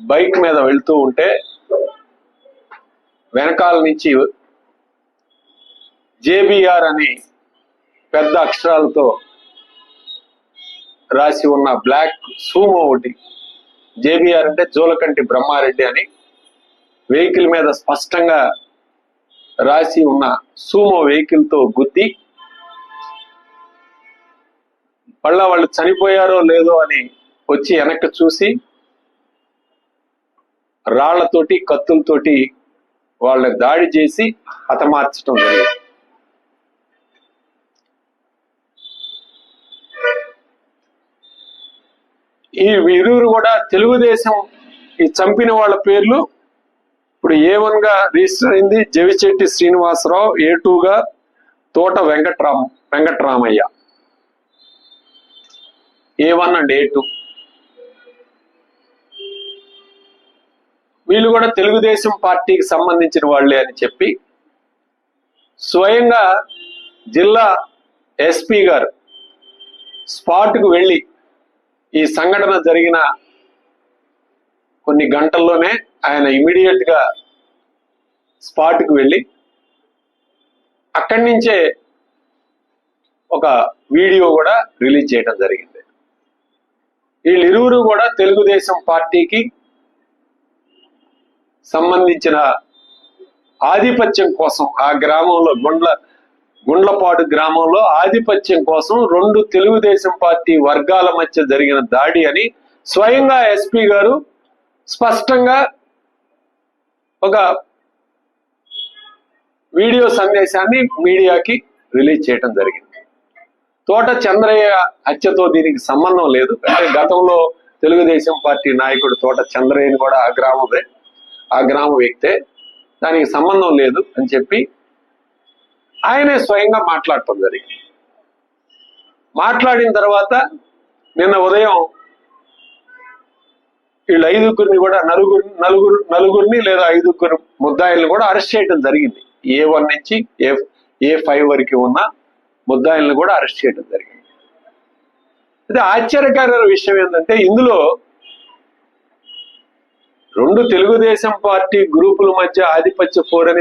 Bike మీద వెళ్తూ ఉంటే వెనకాల నుంచి జేబిఆర్ అని పెద్ద అక్షరాలతో రాసి ఉన్న బ్లాక్ సూమో ఒకటి. జేబిఆర్ అంటే జోలకంటి బ్రహ్మారెడ్డి అని వెహికల్ మీద స్పష్టంగా రాసి ఉన్న సూమో వెహికల్తో గుద్ది మళ్ళా వాళ్ళు చనిపోయారో లేదో అని వచ్చి వెనక్కి చూసి రాళ్ళతోటి కత్తులతోటి వాళ్ళకి దాడి చేసి హతమార్చడం జరిగింది. ఈ వీరూరు కూడా తెలుగుదేశం ఈ చంపిన వాళ్ళ పేర్లు ఇప్పుడు ఏ వన్గా రిజిస్టర్ అయింది జవిచెట్టి శ్రీనివాసరావు ఏ టూగా Thota Venkatrama Venkatramaiah. A one and A two. వీళ్ళు కూడా తెలుగుదేశం పార్టీకి సంబంధించిన వాళ్ళే అని చెప్పి స్వయంగా జిల్లా ఎస్పీ గారు స్పాట్కు వెళ్ళి ఈ సంఘటన జరిగిన కొన్ని గంటల్లోనే ఆయన ఇమీడియట్గా స్పాట్కు వెళ్ళి అక్కడి నుంచే ఒక వీడియో కూడా రిలీజ్ చేయడం జరిగింది. వీళ్ళిరువురు కూడా తెలుగుదేశం పార్టీకి సంబంధించిన ఆధిపత్యం కోసం ఆ గ్రామంలో గుండ్ల గుండ్లపాడు గ్రామంలో ఆధిపత్యం కోసం రెండు తెలుగుదేశం పార్టీ వర్గాల మధ్య జరిగిన దాడి అని స్వయంగా ఎస్పీ గారు స్పష్టంగా ఒక వీడియో సందేశాన్ని మీడియాకి రిలీజ్ చేయడం జరిగింది. తోట చంద్రయ్య హత్యతో దీనికి సంబంధం లేదు. అంటే గతంలో తెలుగుదేశం పార్టీ నాయకుడు తోట చంద్రయ్యని కూడా ఆ గ్రామమే ఆ గ్రామ వ్యక్తే దానికి సంబంధం లేదు అని చెప్పి ఆయనే స్వయంగా మాట్లాడటం జరిగింది. మాట్లాడిన తర్వాత నిన్న ఉదయం వీళ్ళు ఐదుగురిని కూడా నలుగురు నలుగురు నలుగురిని లేదా ఐదుగురు ముద్దాయిల్ని కూడా అరెస్ట్ చేయడం జరిగింది. ఏ వన్ నుంచి ఏ ఏ ఫైవ్ వరకు ఉన్న ముద్దాయిల్ని కూడా అరెస్ట్ చేయడం జరిగింది. అయితే ఆశ్చర్యకర విషయం ఏంటంటే ఇందులో రెండు తెలుగుదేశం పార్టీ గ్రూపుల మధ్య ఆధిపత్య పోరని